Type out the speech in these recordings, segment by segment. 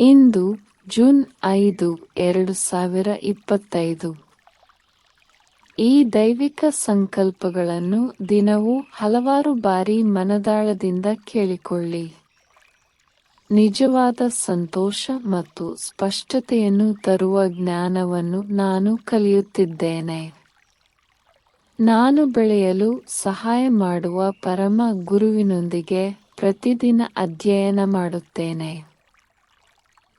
ಇಂದು June ಐದು, ಎರಡು ಸಾವಿರ ಇಪ್ಪತ್ತೈದು. ಈ ದೈವಿಕ ಸಂಕಲ್ಪಗಳನ್ನು ದಿನವೂ ಹಲವಾರು ಬಾರಿ ಮನದಾಳದಿಂದ ಕೇಳಿಕೊಳ್ಳಿ. ನಿಜವಾದ ಸಂತೋಷ ಮತ್ತು ಸ್ಪಷ್ಟತೆಯನ್ನು ತರುವ ಜ್ಞಾನವನ್ನು ನಾನು ಕಲಿಯುತ್ತಿದ್ದೇನೆ. ನಾನು ಬೆಳೆಯಲು ಸಹಾಯ ಮಾಡುವ ಪರಮ ಗುರುವಿನೊಂದಿಗೆ ಪ್ರತಿದಿನ ಅಧ್ಯಯನ ಮಾಡುತ್ತೇನೆ.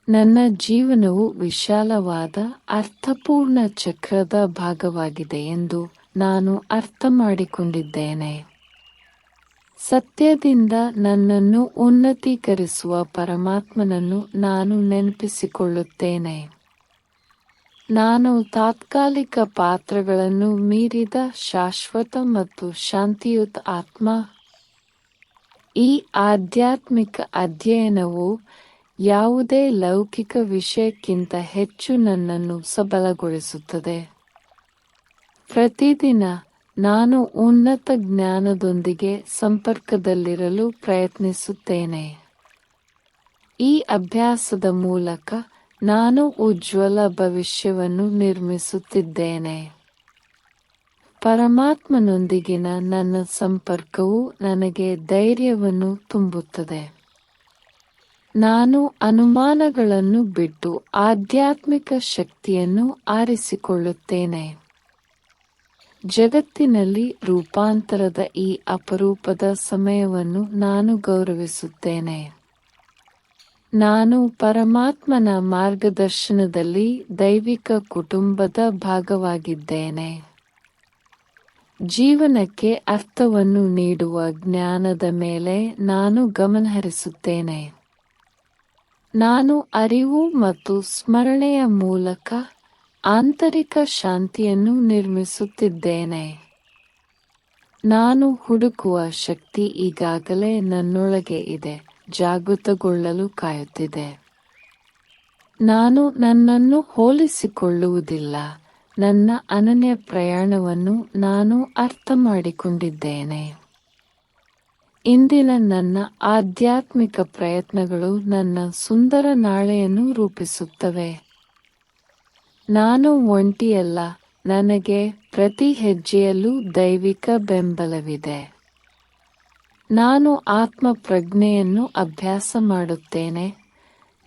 ನನ್ನ ಜೀವನವು ವಿಶಾಲವಾದ, ಅರ್ಥಪೂರ್ಣ ಚಕ್ರದ ಭಾಗವಾಗಿದೆ ಎಂದು ನಾನು ಅರ್ಥ ಮಾಡಿಕೊಂಡಿದ್ದೇನೆ ಸತ್ಯದಿಂದ ನನ್ನನ್ನು ಉನ್ನತೀಕರಿಸುವ ಪರಮಾತ್ಮನನ್ನು ನಾನು ನೆನಪಿಸಿಕೊಳ್ಳುತ್ತೇನೆ. ನಾನು ತಾತ್ಕಾಲಿಕ ಪಾತ್ರಗಳನ್ನು ಮೀರಿದ ಶಾಶ್ವತ ಮತ್ತು ಶಾಂತಿಯುತ ಆತ್ಮ. ಈ ಆಧ್ಯಾತ್ಮಿಕ ಅಧ್ಯಯನವು ಯಾವುದೇ ಲೌಕಿಕ ವಿಷಯಕ್ಕಿಂತ ಹೆಚ್ಚು ನನ್ನನ್ನು ಸಬಲಗೊಳಿಸುತ್ತದೆ. ಪ್ರತಿದಿನ ನಾನು ಉನ್ನತ ಜ್ಞಾನದೊಂದಿಗೆ ಸಂಪರ್ಕದಲ್ಲಿರಲು ಪ್ರಯತ್ನಿಸುತ್ತೇನೆ. ಈ ಅಭ್ಯಾಸದ ಮೂಲಕ ನಾನು ಉಜ್ವಲ ಭವಿಷ್ಯವನ್ನು ನಿರ್ಮಿಸುತ್ತಿದ್ದೇನೆ. ಪರಮಾತ್ಮನೊಂದಿಗಿನ ನನ್ನ ಸಂಪರ್ಕವು ನನಗೆ ಧೈರ್ಯವನ್ನು ತುಂಬುತ್ತದೆ. ನಾನು ಅನುಮಾನಗಳನ್ನು ಬಿಟ್ಟು ಆಧ್ಯಾತ್ಮಿಕ ಶಕ್ತಿಯನ್ನು ಆರಿಸಿಕೊಳ್ಳುತ್ತೇನೆ. ಜಗತ್ತಿನಲ್ಲಿ ರೂಪಾಂತರದ ಈ ಅಪರೂಪದ ಸಮಯವನ್ನು ನಾನು ಗೌರವಿಸುತ್ತೇನೆ. ನಾನು ಪರಮಾತ್ಮನ ಮಾರ್ಗದರ್ಶನದಲ್ಲಿ ದೈವಿಕ ಕುಟುಂಬದ ಭಾಗವಾಗಿದ್ದೇನೆ. ಜೀವನಕ್ಕೆ ಅರ್ಥವನ್ನು ನೀಡುವ ಜ್ಞಾನದ ಮೇಲೆ ನಾನು ಗಮನಹರಿಸುತ್ತೇನೆ. ನಾನು ಅರಿವು ಮತ್ತು ಸ್ಮರಣೆಯ ಮೂಲಕ ಆಂತರಿಕ ಶಾಂತಿಯನ್ನು ನಿರ್ಮಿಸುತ್ತಿದ್ದೇನೆ. ನಾನು ಹುಡುಕುವ ಶಕ್ತಿ ಈಗಾಗಲೇ ನನ್ನೊಳಗೆ ಇದೆ, ಜಾಗೃತಗೊಳ್ಳಲು ಕಾಯುತ್ತಿದೆ. ನಾನು ನನ್ನನ್ನು ಹೋಲಿಸಿಕೊಳ್ಳುವುದಿಲ್ಲ, ನನ್ನ ಅನನ್ಯ ಪ್ರಯಾಣವನ್ನು ನಾನು ಅರ್ಥ ಮಾಡಿಕೊಂಡಿದ್ದೇನೆ ಇಂದಿನ ನನ್ನ ಆಧ್ಯಾತ್ಮಿಕ ಪ್ರಯತ್ನಗಳು ನನ್ನ ಸುಂದರ ನಾಳೆಯನ್ನು ರೂಪಿಸುತ್ತವೆ. ನಾನು ಒಂಟಿಯಲ್ಲ, ನನಗೆ ಪ್ರತಿ ಹೆಜ್ಜೆಯಲ್ಲೂ ದೈವಿಕ ಬೆಂಬಲವಿದೆ. ನಾನು ಆತ್ಮ ಪ್ರಜ್ಞೆಯನ್ನು ಅಭ್ಯಾಸ ಮಾಡುತ್ತೇನೆ.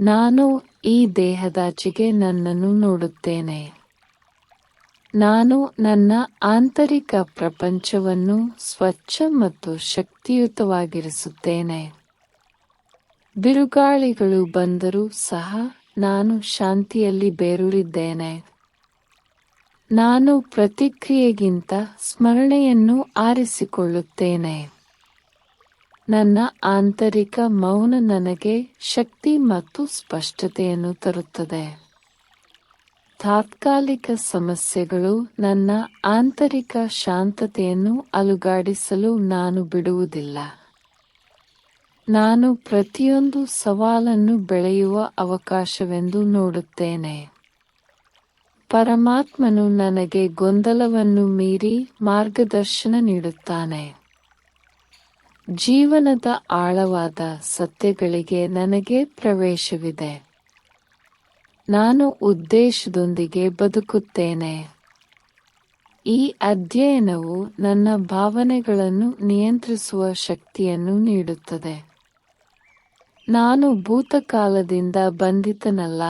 ನಾನು ಈ ದೇಹದಾಚೆಗೆ ನನ್ನನ್ನು ನೋಡುತ್ತೇನೆ. ನಾನು ನನ್ನ ಆಂತರಿಕ ಪ್ರಪಂಚವನ್ನು ಸ್ವಚ್ಛ ಮತ್ತು ಶಕ್ತಿಯುತವಾಗಿರಿಸುತ್ತೇನೆ. ಬಿರುಗಾಳಿಗಳು ಬಂದರೂ ಸಹ ನಾನು ಶಾಂತಿಯಲ್ಲಿ ಬೇರೂರಿದ್ದೇನೆ. ನಾನು ಪ್ರತಿಕ್ರಿಯೆಗಿಂತ ಸ್ಮರಣೆಯನ್ನು ಆರಿಸಿಕೊಳ್ಳುತ್ತೇನೆ. ನನ್ನ ಆಂತರಿಕ ಮೌನ ನನಗೆ ಶಕ್ತಿ ಮತ್ತು ಸ್ಪಷ್ಟತೆಯನ್ನು ತರುತ್ತದೆ. ತಾತ್ಕಾಲಿಕ ಸಮಸ್ಯೆಗಳು ನನ್ನ ಆಂತರಿಕ ಶಾಂತತೆಯನ್ನು ಅಲುಗಾಡಿಸಲು ನಾನು ಬಿಡುವುದಿಲ್ಲ. ನಾನು ಪ್ರತಿಯೊಂದು ಸವಾಲನ್ನು ಬೆಳೆಯುವ ಅವಕಾಶವೆಂದು ನೋಡುತ್ತೇನೆ. ಪರಮಾತ್ಮನು ನನಗೆ ಗೊಂದಲವನ್ನು ಮೀರಿ ಮಾರ್ಗದರ್ಶನ ನೀಡುತ್ತಾನೆ. ಜೀವನದ ಆಳವಾದ ಸತ್ಯಗಳಿಗೆ ನನಗೆ ಪ್ರವೇಶವಿದೆ. ನಾನು ಉದ್ದೇಶದೊಂದಿಗೆ ಬದುಕುತ್ತೇನೆ. ಈ ಅಧ್ಯಯನವು ನನ್ನ ಭಾವನೆಗಳನ್ನು ನಿಯಂತ್ರಿಸುವ ಶಕ್ತಿಯನ್ನು ನೀಡುತ್ತದೆ. ನಾನು ಭೂತಕಾಲದಿಂದ ಬಂಧಿತನಲ್ಲ,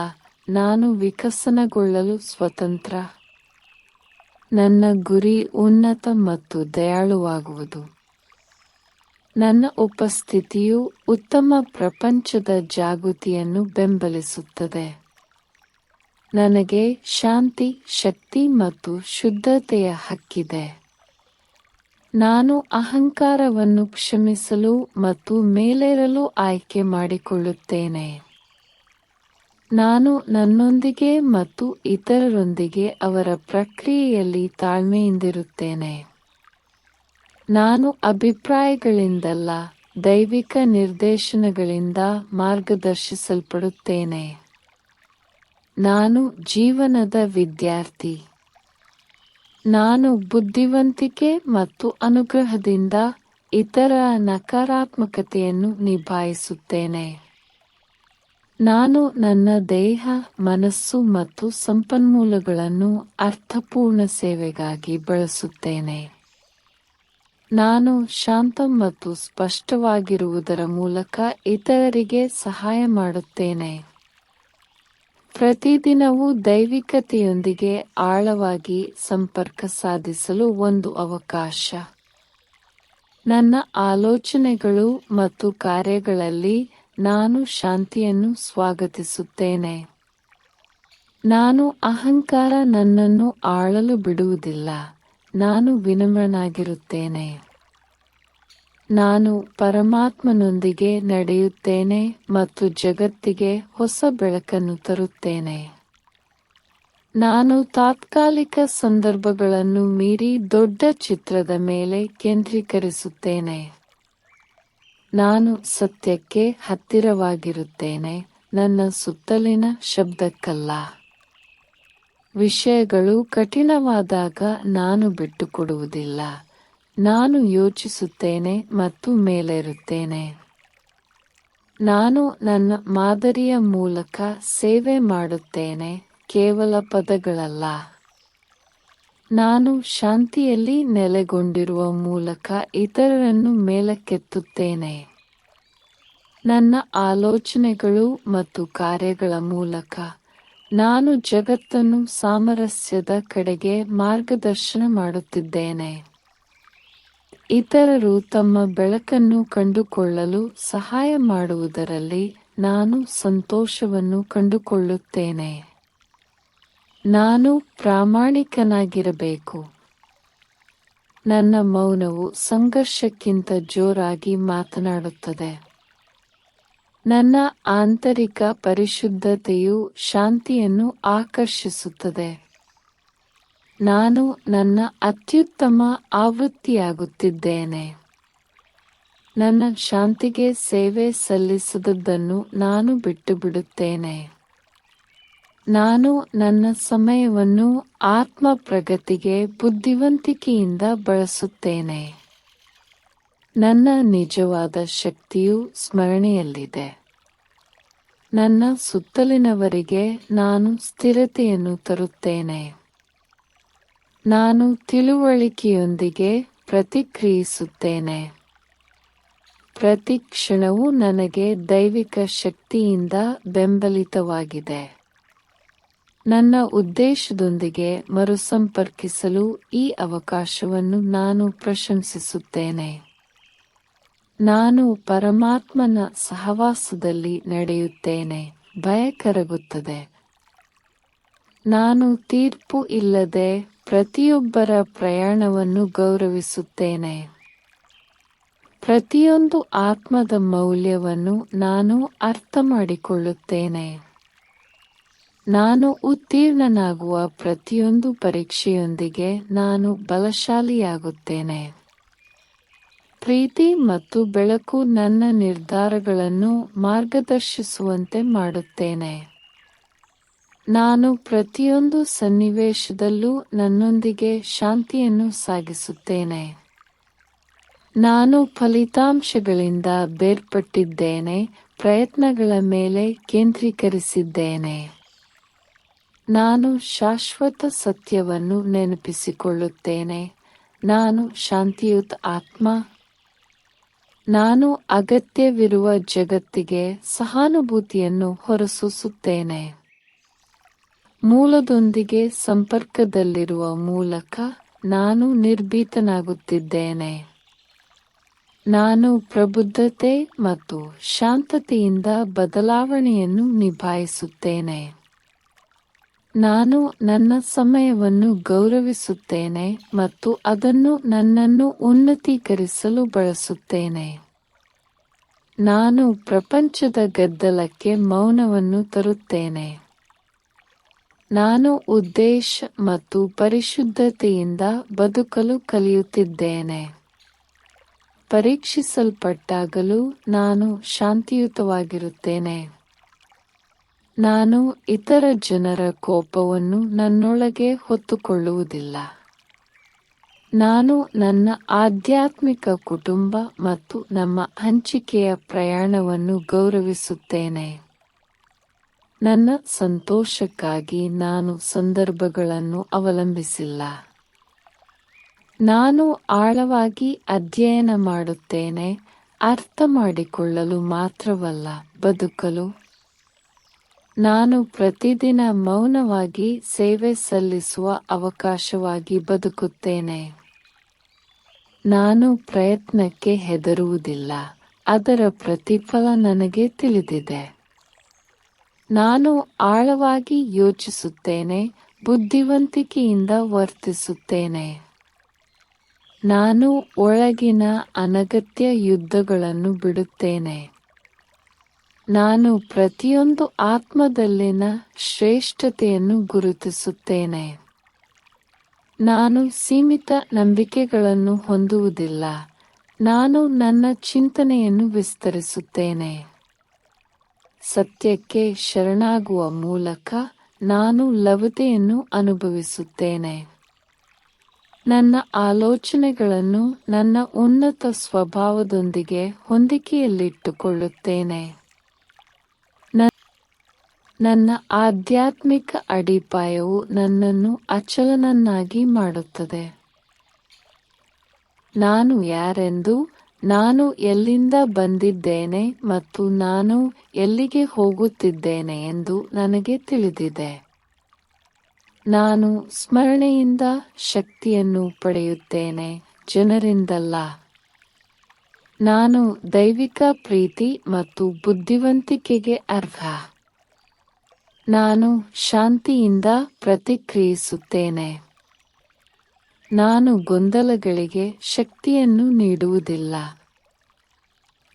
ನಾನು ವಿಕಸನಗೊಳ್ಳಲು ಸ್ವತಂತ್ರ. ನನ್ನ ಗುರಿ ಉನ್ನತ ಮತ್ತು ದಯಾಳುವಾಗುವುದು. ನನ್ನ ಉಪಸ್ಥಿತಿಯು ಉತ್ತಮ ಪ್ರಪಂಚದ ಜಾಗೃತಿಯನ್ನು ಬೆಂಬಲಿಸುತ್ತದೆ. ನನಗೆ ಶಾಂತಿ, ಶಕ್ತಿ ಮತ್ತು ಶುದ್ಧತೆಯ ಹಕ್ಕಿದೆ. ನಾನು ಅಹಂಕಾರವನ್ನು ಕ್ಷಮಿಸಲು ಮತ್ತು ಮೇಲೇರಲು ಆಯ್ಕೆ ಮಾಡಿಕೊಳ್ಳುತ್ತೇನೆ. ನಾನು ನನ್ನೊಂದಿಗೆ ಮತ್ತು ಇತರರೊಂದಿಗೆ ಅವರ ಪ್ರಕ್ರಿಯೆಯಲ್ಲಿ ತಾಳ್ಮೆಯಿಂದಿರುತ್ತೇನೆ. ನಾನು ಅಭಿಪ್ರಾಯಗಳಿಂದಲ್ಲ ದೈವಿಕ ನಿರ್ದೇಶನಗಳಿಂದ ಮಾರ್ಗದರ್ಶಿಸಲ್ಪಡುತ್ತೇನೆ. ನಾನು ಜೀವನದ ವಿದ್ಯಾರ್ಥಿ. ನಾನು ಬುದ್ಧಿವಂತಿಕೆ ಮತ್ತು ಅನುಗ್ರಹದಿಂದ ಇತರ ನಕಾರಾತ್ಮಕತೆಯನ್ನು ನಿಭಾಯಿಸುತ್ತೇನೆ. ನಾನು ನನ್ನ ದೇಹ, ಮನಸ್ಸು ಮತ್ತು ಸಂಪನ್ಮೂಲಗಳನ್ನು ಅರ್ಥಪೂರ್ಣ ಸೇವೆಗಾಗಿ ಬಳಸುತ್ತೇನೆ. ನಾನು ಶಾಂತ ಮತ್ತು ಸ್ಪಷ್ಟವಾಗಿರುವುದರ ಮೂಲಕ ಇತರರಿಗೆ ಸಹಾಯ ಮಾಡುತ್ತೇನೆ. ಪ್ರತಿದಿನವೂ ದೈವಿಕತೆಯೊಂದಿಗೆ ಆಳವಾಗಿ ಸಂಪರ್ಕ ಸಾಧಿಸಲು ಒಂದು ಅವಕಾಶ. ನನ್ನ ಆಲೋಚನೆಗಳು ಮತ್ತು ಕಾರ್ಯಗಳಲ್ಲಿ ನಾನು ಶಾಂತಿಯನ್ನು ಸ್ವಾಗತಿಸುತ್ತೇನೆ. ನಾನು ಅಹಂಕಾರ ನನ್ನನ್ನು ಆಳಲು ಬಿಡುವುದಿಲ್ಲ. ನಾನು ವಿನಮ್ರನಾಗಿರುತ್ತೇನೆ. ನಾನು ಪರಮಾತ್ಮನೊಂದಿಗೆ ನಡೆಯುತ್ತೇನೆ ಮತ್ತು ಜಗತ್ತಿಗೆ ಹೊಸ ಬೆಳಕನ್ನು ತರುತ್ತೇನೆ. ನಾನು ತಾತ್ಕಾಲಿಕ ಸಂದರ್ಭಗಳನ್ನು ಮೀರಿ ದೊಡ್ಡ ಚಿತ್ರದ ಮೇಲೆ ಕೇಂದ್ರೀಕರಿಸುತ್ತೇನೆ. ನಾನು ಸತ್ಯಕ್ಕೆ ಹತ್ತಿರವಾಗಿರುತ್ತೇನೆ, ನನ್ನ ಸುತ್ತಲಿನ ಶಬ್ದಕ್ಕಲ್ಲ. ವಿಷಯಗಳು ಕಠಿಣವಾದಾಗ ನಾನು ಬಿಟ್ಟುಕೊಡುವುದಿಲ್ಲ. ನಾನು ಯೋಚಿಸುತ್ತೇನೆ ಮತ್ತು ಮೇಲೇರುತ್ತೇನೆ. ನಾನು ನನ್ನ ಮಾದರಿಯ ಮೂಲಕ ಸೇವೆ ಮಾಡುತ್ತೇನೆ, ಕೇವಲ ಪದಗಳಲ್ಲ. ನಾನು ಶಾಂತಿಯಲ್ಲಿ ನೆಲೆಗೊಂಡಿರುವ ಮೂಲಕ ಇತರರನ್ನು ಮೇಲಕ್ಕೆತ್ತುತ್ತೇನೆ. ನನ್ನ ಆಲೋಚನೆಗಳು ಮತ್ತು ಕಾರ್ಯಗಳ ಮೂಲಕ ನಾನು ಜಗತ್ತನ್ನು ಸಾಮರಸ್ಯದ ಕಡೆಗೆ ಮಾರ್ಗದರ್ಶನ ಮಾಡುತ್ತಿದ್ದೇನೆ. ಇತರರು ತಮ್ಮ ಬೆಳಕನ್ನು ಕಂಡುಕೊಳ್ಳಲು ಸಹಾಯ ಮಾಡುವುದರಲ್ಲಿ ನಾನು ಸಂತೋಷವನ್ನು ಕಂಡುಕೊಳ್ಳುತ್ತೇನೆ. ನಾನು ಪ್ರಾಮಾಣಿಕನಾಗಿರಬೇಕು. ನನ್ನ ಮೌನವು ಸಂಘರ್ಷಕ್ಕಿಂತ ಜೋರಾಗಿ ಮಾತನಾಡುತ್ತದೆ. ನನ್ನ ಆಂತರಿಕ ಪರಿಶುದ್ಧತೆಯು ಶಾಂತಿಯನ್ನು ಆಕರ್ಷಿಸುತ್ತದೆ. ನಾನು ನನ್ನ ಅತ್ಯುತ್ತಮ ಆವೃತ್ತಿಯಾಗುತ್ತಿದ್ದೇನೆ. ನನ್ನ ಶಾಂತಿಗೆ ಸೇವೆ ಸಲ್ಲಿಸದದ್ದನ್ನು ನಾನು ಬಿಟ್ಟು ಬಿಡುತ್ತೇನೆ ನಾನು ನನ್ನ ಸಮಯವನ್ನು ಆತ್ಮ ಪ್ರಗತಿಗೆ ಬುದ್ಧಿವಂತಿಕೆಯಿಂದ ಬಳಸುತ್ತೇನೆ. ನನ್ನ ನಿಜವಾದ ಶಕ್ತಿಯು ಸ್ಮರಣೆಯಲ್ಲಿದೆ. ನನ್ನ ಸುತ್ತಲಿನವರಿಗೆ ನಾನು ಸ್ಥಿರತೆಯನ್ನು ತರುತ್ತೇನೆ. ನಾನು ತಿಳುವಳಿಕೆಯೊಂದಿಗೆ ಪ್ರತಿಕ್ರಿಯಿಸುತ್ತೇನೆ. ಪ್ರತಿ ಕ್ಷಣವೂ ನನಗೆ ದೈವಿಕ ಶಕ್ತಿಯಿಂದ ಬೆಂಬಲಿತವಾಗಿದೆ. ನನ್ನ ಉದ್ದೇಶದೊಂದಿಗೆ ಮರುಸಂಪರ್ಕಿಸಲು ಈ ಅವಕಾಶವನ್ನು ನಾನು ಪ್ರಶಂಸಿಸುತ್ತೇನೆ. ನಾನು ಪರಮಾತ್ಮನ ಸಹವಾಸದಲ್ಲಿ ನಡೆಯುತ್ತೇನೆ ಭಯ ಕರಗುತ್ತದೆ ನಾನು ತೀರ್ಪು ಇಲ್ಲದೆ ಪ್ರತಿಯೊಬ್ಬರ ಪ್ರಯಾಣವನ್ನು ಗೌರವಿಸುತ್ತೇನೆ. ಪ್ರತಿಯೊಂದು ಆತ್ಮದ ಮೌಲ್ಯವನ್ನು ನಾನು ಅರ್ಥ ಮಾಡಿಕೊಳ್ಳುತ್ತೇನೆ ನಾನು ಉತ್ತೀರ್ಣನಾಗುವ ಪ್ರತಿಯೊಂದು ಪರೀಕ್ಷೆಯೊಂದಿಗೆ ನಾನು ಬಲಶಾಲಿಯಾಗುತ್ತೇನೆ. ಪ್ರೀತಿ ಮತ್ತು ಬೆಳಕು ನನ್ನ ನಿರ್ಧಾರಗಳನ್ನು ಮಾರ್ಗದರ್ಶಿಸುವಂತೆ ಮಾಡುತ್ತೇನೆ. ನಾನು ಪ್ರತಿಯೊಂದು ಸನ್ನಿವೇಶದಲ್ಲೂ ನನ್ನೊಂದಿಗೆ ಶಾಂತಿಯನ್ನು ಸಾಗಿಸುತ್ತೇನೆ. ನಾನು ಫಲಿತಾಂಶಗಳಿಂದ ಬೇರ್ಪಟ್ಟಿದ್ದೇನೆ, ಪ್ರಯತ್ನಗಳ ಮೇಲೆ ಕೇಂದ್ರೀಕರಿಸಿದ್ದೇನೆ. ನಾನು ಶಾಶ್ವತ ಸತ್ಯವನ್ನು ನೆನಪಿಸಿಕೊಳ್ಳುತ್ತೇನೆ. ನಾನು ಶಾಂತಿಯುತ ಆತ್ಮ. ನಾನು ಅಗತ್ಯವಿರುವ ಜಗತ್ತಿಗೆ ಸಹಾನುಭೂತಿಯನ್ನು ಹೊರಸೂಸುತ್ತೇನೆ. ಮೂಲದೊಂದಿಗೆ ಸಂಪರ್ಕದಲ್ಲಿರುವ ಮೂಲಕ ನಾನು ನಿರ್ಭೀತನಾಗುತ್ತಿದ್ದೇನೆ. ನಾನು ಪ್ರಬುದ್ಧತೆ ಮತ್ತು ಶಾಂತತೆಯಿಂದ ಬದಲಾವಣೆಯನ್ನು ನಿಭಾಯಿಸುತ್ತೇನೆ. ನಾನು ನನ್ನ ಸಮಯವನ್ನು ಗೌರವಿಸುತ್ತೇನೆ ಮತ್ತು ಅದನ್ನು ನನ್ನನ್ನು ಉನ್ನತೀಕರಿಸಲು ಬಳಸುತ್ತೇನೆ. ನಾನು ಪ್ರಪಂಚದ ಗದ್ದಲಕ್ಕೆ ಮೌನವನ್ನು ತರುತ್ತೇನೆ. ನಾನು ಉದ್ದೇಶ ಮತ್ತು ಪರಿಶುದ್ಧತೆಯಿಂದ ಬದುಕಲು ಕಲಿಯುತ್ತಿದ್ದೇನೆ. ಪರೀಕ್ಷಿಸಲ್ಪಟ್ಟಾಗಲೂ ನಾನು ಶಾಂತಿಯುತವಾಗಿರುತ್ತೇನೆ. ನಾನು ಇತರ ಜನರ ಕೋಪವನ್ನು ನನ್ನೊಳಗೆ ಹೊತ್ತುಕೊಳ್ಳುವುದಿಲ್ಲ. ನಾನು ನನ್ನ ಆಧ್ಯಾತ್ಮಿಕ ಕುಟುಂಬ ಮತ್ತು ನಮ್ಮ ಹಂಚಿಕೆಯ ಪ್ರಯಾಣವನ್ನು ಗೌರವಿಸುತ್ತೇನೆ. ನನ್ನ ಸಂತೋಷಕ್ಕಾಗಿ ನಾನು ಸಂದರ್ಭಗಳನ್ನು ಅವಲಂಬಿಸಿಲ್ಲ. ನಾನು ಆಳವಾಗಿ ಅಧ್ಯಯನ ಮಾಡುತ್ತೇನೆ ಅರ್ಥ ಮಾಡಿಕೊಳ್ಳಲು ಮಾತ್ರವಲ್ಲ, ಬದುಕಲು. ನಾನು ಪ್ರತಿದಿನ ಮೌನವಾಗಿ ಸೇವೆ ಸಲ್ಲಿಸುವ ಅವಕಾಶವಾಗಿ ಬದುಕುತ್ತೇನೆ. ನಾನು ಪ್ರಯತ್ನಕ್ಕೆ ಹೆದರುವುದಿಲ್ಲ, ಅದರ ಪ್ರತಿಫಲ ನನಗೆ ತಿಳಿದಿದೆ. ನಾನು ಆಳವಾಗಿ ಯೋಚಿಸುತ್ತೇನೆ, ಬುದ್ಧಿವಂತಿಕೆಯಿಂದ ವರ್ತಿಸುತ್ತೇನೆ. ನಾನು ಒಳಗಿನ ಅನಗತ್ಯ ಯುದ್ಧಗಳನ್ನು ಬಿಡುತ್ತೇನೆ. ನಾನು ಪ್ರತಿಯೊಂದು ಆತ್ಮದಲ್ಲಿನ ಶ್ರೇಷ್ಠತೆಯನ್ನು ಗುರುತಿಸುತ್ತೇನೆ. ನಾನು ಸೀಮಿತ ನಂಬಿಕೆಗಳನ್ನು ಹೊಂದುವುದಿಲ್ಲ. ನಾನು ನನ್ನ ಚಿಂತನೆಯನ್ನು ವಿಸ್ತರಿಸುತ್ತೇನೆ. ಸತ್ಯಕ್ಕೆ ಶರಣಾಗುವ ಮೂಲಕ ನಾನು ಲವತೆಯನ್ನು ಅನುಭವಿಸುತ್ತೇನೆ. ನನ್ನ ಆಲೋಚನೆಗಳನ್ನು ನನ್ನ ಉನ್ನತ ಸ್ವಭಾವದೊಂದಿಗೆ ಹೊಂದಿಕೆಯಲ್ಲಿಟ್ಟುಕೊಳ್ಳುತ್ತೇನೆ. ನನ್ನ ಆಧ್ಯಾತ್ಮಿಕ ಅಡಿಪಾಯವು ನನ್ನನ್ನು ಅಚಲನನ್ನಾಗಿ ಮಾಡುತ್ತದೆ. ನಾನು ಯಾರೆಂದು ನಾನು ಎಲ್ಲಿಂದ ಬಂದಿದ್ದೇನೆ ಮತ್ತು ನಾನು ಎಲ್ಲಿಗೆ ಹೋಗುತ್ತಿದ್ದೇನೆ ಎಂದು ನನಗೆ ತಿಳಿದಿದೆ. ನಾನು ಸ್ಮರಣೆಯಿಂದ ಶಕ್ತಿಯನ್ನು ಪಡೆಯುತ್ತೇನೆ, ಜನರಿಂದಲ್ಲ. ನಾನು ದೈವಿಕ ಪ್ರೀತಿ ಮತ್ತು ಬುದ್ಧಿವಂತಿಕೆಗೆ ಅರ್ಹ. ನಾನು ಶಾಂತಿಯಿಂದ ಪ್ರತಿಕ್ರಿಯಿಸುತ್ತೇನೆ. ನಾನು ಗೊಂದಲಗಳಿಗೆ ಶಕ್ತಿಯನ್ನು ನೀಡುವುದಿಲ್ಲ.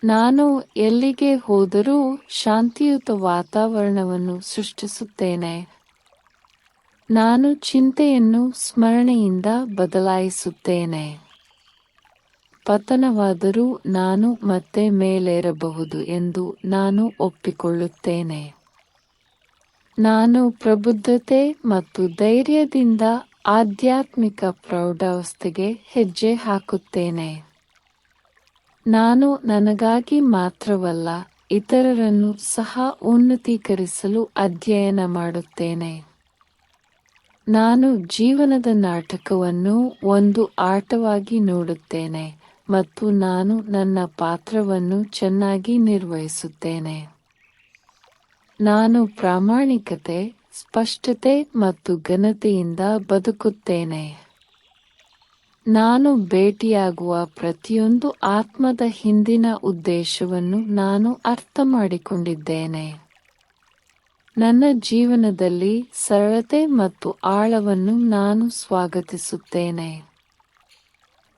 ನಾನು ಎಲ್ಲಿಗೆ ಹೋದರೂ ಶಾಂತಿಯುತ ವಾತಾವರಣವನ್ನು ಸೃಷ್ಟಿಸುತ್ತೇನೆ. ನಾನು ಚಿಂತೆಯನ್ನು ಸ್ಮರಣೆಯಿಂದ ಬದಲಾಯಿಸುತ್ತೇನೆ. ಪತನವಾದರೂ ನಾನು ಮತ್ತೆ ಮೇಲೇರಬಹುದು ಎಂದು ನಾನು ಒಪ್ಪಿಕೊಳ್ಳುತ್ತೇನೆ. ನಾನು ಪ್ರಬುದ್ಧತೆ ಮತ್ತು ಧೈರ್ಯದಿಂದ ಆಧ್ಯಾತ್ಮಿಕ ಪ್ರೌಢಾವಸ್ಥೆಗೆ ಹೆಜ್ಜೆ ಹಾಕುತ್ತೇನೆ. ನಾನು ನನಗಾಗಿ ಮಾತ್ರವಲ್ಲ, ಇತರರನ್ನು ಸಹ ಉನ್ನತೀಕರಿಸಲು ಅಧ್ಯಯನ ಮಾಡುತ್ತೇನೆ. ನಾನು ಜೀವನದ ನಾಟಕವನ್ನು ಒಂದು ಆಟವಾಗಿ ನೋಡುತ್ತೇನೆ ಮತ್ತು ನಾನು ನನ್ನ ಪಾತ್ರವನ್ನು ಚೆನ್ನಾಗಿ ನಿರ್ವಹಿಸುತ್ತೇನೆ. ನಾನು ಪ್ರಾಮಾಣಿಕತೆ ಸ್ಪಷ್ಟತೆ ಮತ್ತು ಘನತೆಯಿಂದ ಬದುಕುತ್ತೇನೆ. ನಾನು ಭೇಟಿಯಾಗುವ ಪ್ರತಿಯೊಂದು ಆತ್ಮದ ಹಿಂದಿನ ಉದ್ದೇಶವನ್ನು ನಾನು ಅರ್ಥ ಮಾಡಿಕೊಂಡಿದ್ದೇನೆ ನನ್ನ ಜೀವನದಲ್ಲಿ ಸರಳತೆ ಮತ್ತು ಆಳವನ್ನು ನಾನು ಸ್ವಾಗತಿಸುತ್ತೇನೆ.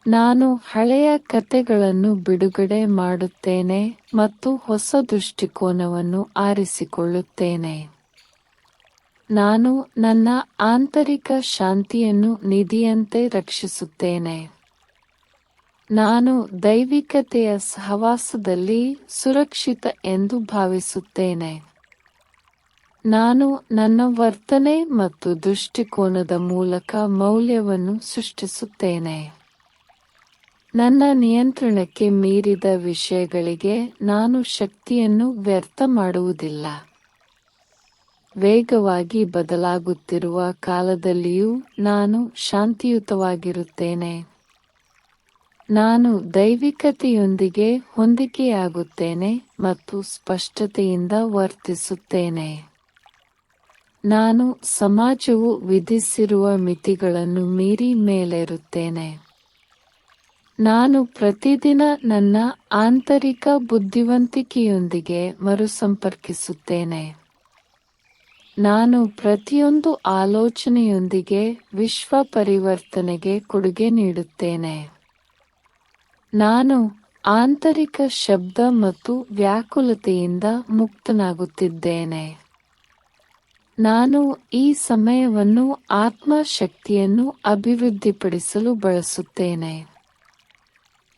ನಾನು ಹಳೆಯ ಕತೆಗಳನ್ನು ಬಿಡುಗಡೆ ಮಾಡುತ್ತೇನೆ ಮತ್ತು ಹೊಸ ದೃಷ್ಟಿಕೋನವನ್ನು ಆರಿಸಿಕೊಳ್ಳುತ್ತೇನೆ. ನಾನು ನನ್ನ ಆಂತರಿಕ ಶಾಂತಿಯನ್ನು ನಿಧಿಯಂತೆ ರಕ್ಷಿಸುತ್ತೇನೆ. ನಾನು ದೈವಿಕತೆಯ ಸಹವಾಸದಲ್ಲಿ ಸುರಕ್ಷಿತ ಎಂದು ಭಾವಿಸುತ್ತೇನೆ. ನಾನು ನನ್ನ ವರ್ತನೆ ಮತ್ತು ದೃಷ್ಟಿಕೋನದ ಮೂಲಕ ಮೌಲ್ಯವನ್ನು ಸೃಷ್ಟಿಸುತ್ತೇನೆ. ನನ್ನ ನಿಯಂತ್ರಣಕ್ಕೆ ಮೀರಿದ ವಿಷಯಗಳಿಗೆ ನಾನು ಶಕ್ತಿಯನ್ನು ವ್ಯರ್ಥ ಮಾಡುವುದಿಲ್ಲ. ವೇಗವಾಗಿ ಬದಲಾಗುತ್ತಿರುವ ಕಾಲದಲ್ಲಿಯೂ ನಾನು ಶಾಂತಿಯುತವಾಗಿರುತ್ತೇನೆ. ನಾನು ದೈವಿಕತೆಯೊಂದಿಗೆ ಹೊಂದಿಕೆಯಾಗುತ್ತೇನೆ ಮತ್ತು ಸ್ಪಷ್ಟತೆಯಿಂದ ವರ್ತಿಸುತ್ತೇನೆ. ನಾನು ಸಮಾಜವು ವಿಧಿಸಿರುವ ಮಿತಿಗಳನ್ನು ಮೀರಿ ಮೇಲೇರುತ್ತೇನೆ. ನಾನು ಪ್ರತಿದಿನ ನನ್ನ ಆಂತರಿಕ ಬುದ್ಧಿವಂತಿಕೆಯೊಂದಿಗೆ ಮರುಸಂಪರ್ಕಿಸುತ್ತೇನೆ. ನಾನು ಪ್ರತಿಯೊಂದು ಆಲೋಚನೆಯೊಂದಿಗೆ ವಿಶ್ವ ಪರಿವರ್ತನೆಗೆ ಕೊಡುಗೆ ನೀಡುತ್ತೇನೆ. ನಾನು ಆಂತರಿಕ ಶಬ್ದ ಮತ್ತು ವ್ಯಾಕುಲತೆಯಿಂದ ಮುಕ್ತನಾಗುತ್ತಿದ್ದೇನೆ. ನಾನು ಈ ಸಮಯವನ್ನು ಆತ್ಮಶಕ್ತಿಯನ್ನು ಅಭಿವೃದ್ಧಿಪಡಿಸಲು ಬಳಸುತ್ತೇನೆ.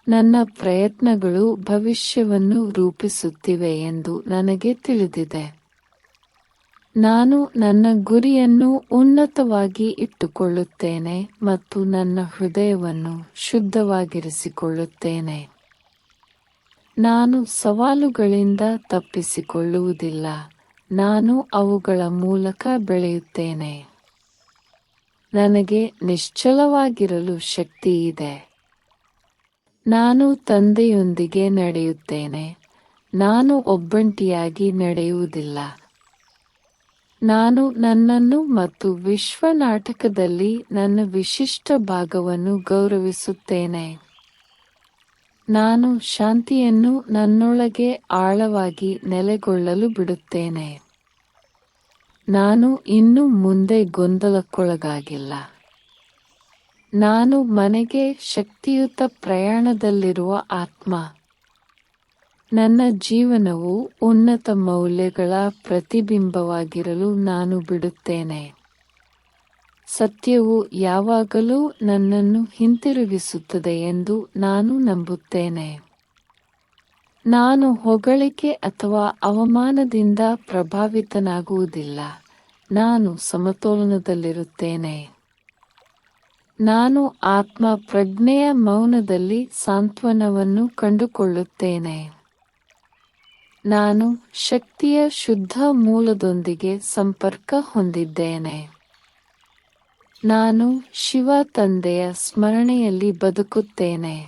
ನನ್ನ ಪ್ರಯತ್ನಗಳು ಭವಿಷ್ಯವನ್ನು ರೂಪಿಸುತ್ತಿವೆ ಎಂದು ನನಗೆ ತಿಳಿದಿದೆ. ನಾನು ನನ್ನ ಗುರಿಯನ್ನು ಉನ್ನತವಾಗಿ ಇಟ್ಟುಕೊಳ್ಳುತ್ತೇನೆ ಮತ್ತು ನನ್ನ ಹೃದಯವನ್ನು ಶುದ್ಧವಾಗಿರಿಸಿಕೊಳ್ಳುತ್ತೇನೆ. ನಾನು ಸವಾಲುಗಳಿಂದ ತಪ್ಪಿಸಿಕೊಳ್ಳುವುದಿಲ್ಲ. ನಾನು ಅವುಗಳ ಮೂಲಕ ಬೆಳೆಯುತ್ತೇನೆ. ನನಗೆ ನಿಶ್ಚಲವಾಗಿರಲು ಶಕ್ತಿ ಇದೆ. ನಾನು ತಂದೆಯೊಂದಿಗೆ ನಡೆಯುತ್ತೇನೆ. ನಾನು ಒಬ್ಬಂಟಿಯಾಗಿ ನಡೆಯುವುದಿಲ್ಲ. ನಾನು ನನ್ನನ್ನು ಮತ್ತು ವಿಶ್ವ ನಾಟಕದಲ್ಲಿ ನನ್ನ ವಿಶಿಷ್ಟ ಭಾಗವನ್ನು ಗೌರವಿಸುತ್ತೇನೆ. ನಾನು ಶಾಂತಿಯನ್ನು ನನ್ನೊಳಗೆ ಆಳವಾಗಿ ನೆಲೆಗೊಳ್ಳಲು ಬಿಡುತ್ತೇನೆ. ನಾನು ಇನ್ನು ಮುಂದೆ ಗೊಂದಲಕ್ಕೊಳಗಾಗಿಲ್ಲ. ನಾನು ಮನೆಗೆ ಶಕ್ತಿಯುತ ಪ್ರಯಾಣದಲ್ಲಿರುವ ಆತ್ಮ. ನನ್ನ ಜೀವನವು ಉನ್ನತ ಮೌಲ್ಯಗಳ ಪ್ರತಿಬಿಂಬವಾಗಿರಲು ನಾನು ಬಿಡುತ್ತೇನೆ. ಸತ್ಯವು ಯಾವಾಗಲೂ ನನ್ನನ್ನು ಹಿಂತಿರುಗಿಸುತ್ತದೆ ಎಂದು ನಾನು ನಂಬುತ್ತೇನೆ. ನಾನು ಹೊಗಳಿಕೆ ಅಥವಾ ಅವಮಾನದಿಂದ ಪ್ರಭಾವಿತನಾಗುವುದಿಲ್ಲ. ನಾನು ಸಮತೋಲನದಲ್ಲಿರುತ್ತೇನೆ. ನಾನು ಆತ್ಮ ಪ್ರಜ್ಞೆಯ ಮೌನದಲ್ಲಿ ಸಾಂತ್ವನವನ್ನು ಕಂಡುಕೊಳ್ಳುತ್ತೇನೆ. ನಾನು ಶಕ್ತಿಯ ಶುದ್ಧ ಮೂಲದೊಂದಿಗೆ ಸಂಪರ್ಕ ಹೊಂದಿದ್ದೇನೆ. ನಾನು ಶಿವ ತಂದೆಯ ಸ್ಮರಣೆಯಲ್ಲಿ ಬದುಕುತ್ತೇನೆ.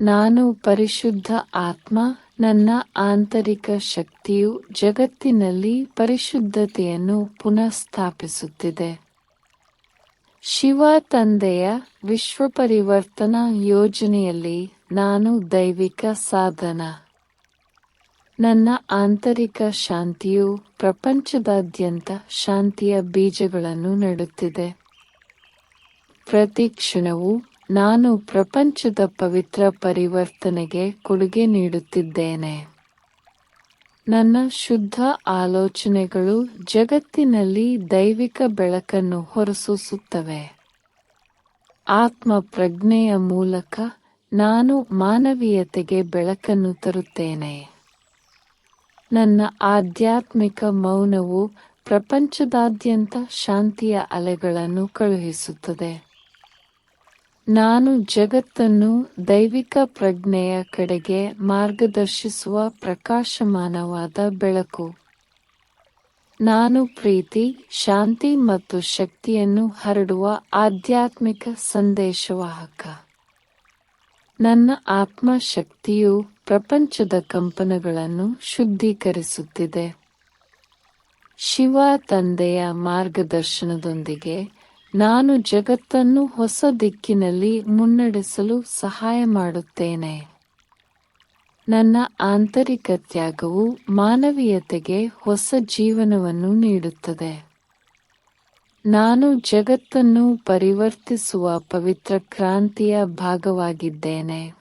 ನಾನು ಪರಿಶುದ್ಧ ಆತ್ಮ, ನನ್ನ ಆಂತರಿಕ ಶಕ್ತಿಯು ಜಗತ್ತಿನಲ್ಲಿ ಪರಿಶುದ್ಧತೆಯನ್ನು ಪುನಃಸ್ಥಾಪಿಸುತ್ತಿದೆ. ಶಿವ ತಂದೆಯ ವಿಶ್ವ ಪರಿವರ್ತನಾ ಯೋಜನೆಯಲ್ಲಿ ನಾನು ದೈವಿಕ ಸಾಧನ. ನನ್ನ ಆಂತರಿಕ ಶಾಂತಿಯು ಪ್ರಪಂಚದಾದ್ಯಂತ ಶಾಂತಿಯ ಬೀಜಗಳನ್ನು ನೆಡುತ್ತಿದೆ. ಪ್ರತಿ ಕ್ಷಣವೂ ನಾನು ಪ್ರಪಂಚದ ಪವಿತ್ರ ಪರಿವರ್ತನೆಗೆ ಕೊಡುಗೆ ನೀಡುತ್ತಿದ್ದೇನೆ. ನನ್ನ ಶುದ್ಧ ಆಲೋಚನೆಗಳು ಜಗತ್ತಿನಲ್ಲಿ ದೈವಿಕ ಬೆಳಕನ್ನು ಹೊರಸೂಸುತ್ತವೆ. ಆತ್ಮ ಪ್ರಜ್ಞೆಯ ಮೂಲಕ ನಾನು ಮಾನವೀಯತೆಗೆ ಬೆಳಕನ್ನು ತರುತ್ತೇನೆ. ನನ್ನ ಆಧ್ಯಾತ್ಮಿಕ ಮೌನವು ಪ್ರಪಂಚದಾದ್ಯಂತ ಶಾಂತಿಯ ಅಲೆಗಳನ್ನು ಕಳುಹಿಸುತ್ತದೆ. ನಾನು ಜಗತ್ತನ್ನು ದೈವಿಕ ಪ್ರಜ್ಞೆಯ ಕಡೆಗೆ ಮಾರ್ಗದರ್ಶಿಸುವ ಪ್ರಕಾಶಮಾನವಾದ ಬೆಳಕು. ನಾನು ಪ್ರೀತಿ, ಶಾಂತಿ ಮತ್ತು ಶಕ್ತಿಯನ್ನು ಹರಡುವ ಆಧ್ಯಾತ್ಮಿಕ ಸಂದೇಶವಾಹಕ. ನನ್ನ ಆತ್ಮಶಕ್ತಿಯು ಪ್ರಪಂಚದ ಕಂಪನಗಳನ್ನು ಶುದ್ಧೀಕರಿಸುತ್ತಿದೆ. ಶಿವ ತಂದೆಯ ಮಾರ್ಗದರ್ಶನದೊಂದಿಗೆ ನಾನು ಜಗತ್ತನ್ನು ಹೊಸ ದಿಕ್ಕಿನಲ್ಲಿ ಮುನ್ನಡೆಸಲು ಸಹಾಯ ಮಾಡುತ್ತೇನೆ. ನನ್ನ ಆಂತರಿಕ ತ್ಯಾಗವು ಮಾನವೀಯತೆಗೆ ಹೊಸ ಜೀವನವನ್ನು ನೀಡುತ್ತದೆ. ನಾನು ಜಗತ್ತನ್ನು ಪರಿವರ್ತಿಸುವ ಪವಿತ್ರ ಕ್ರಾಂತಿಯ ಭಾಗವಾಗಿದ್ದೇನೆ.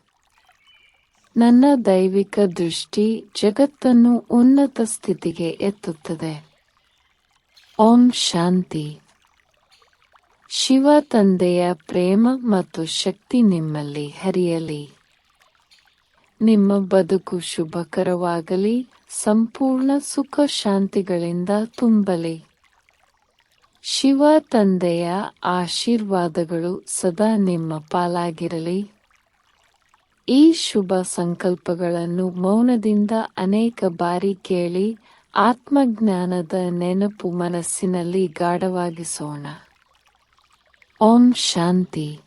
ನನ್ನ ದೈವಿಕ ದೃಷ್ಟಿ ಜಗತ್ತನ್ನು ಉನ್ನತ ಸ್ಥಿತಿಗೆ ಎತ್ತುತ್ತದೆ. ಓಂ ಶಾಂತಿ. ಶಿವ ತಂದೆಯ ಪ್ರೇಮ ಮತ್ತು ಶಕ್ತಿ ನಿಮ್ಮಲ್ಲಿ ಹರಿಯಲಿ. ನಿಮ್ಮ ಬದುಕು ಶುಭಕರವಾಗಲಿ, ಸಂಪೂರ್ಣ ಸುಖ ಶಾಂತಿಗಳಿಂದ ತುಂಬಲಿ. ಶಿವ ತಂದೆಯ ಆಶೀರ್ವಾದಗಳು ಸದಾ ನಿಮ್ಮ ಪಾಲಾಗಿರಲಿ. ಈ ಶುಭ ಸಂಕಲ್ಪಗಳನ್ನು ಮೌನದಿಂದ ಅನೇಕ ಬಾರಿ ಕೇಳಿ ಆತ್ಮಜ್ಞಾನದ ನೆನಪು ಮನಸ್ಸಿನಲ್ಲಿ ಗಾಢವಾಗಿಸೋಣ. ಓಂ ಶಾಂತಿ.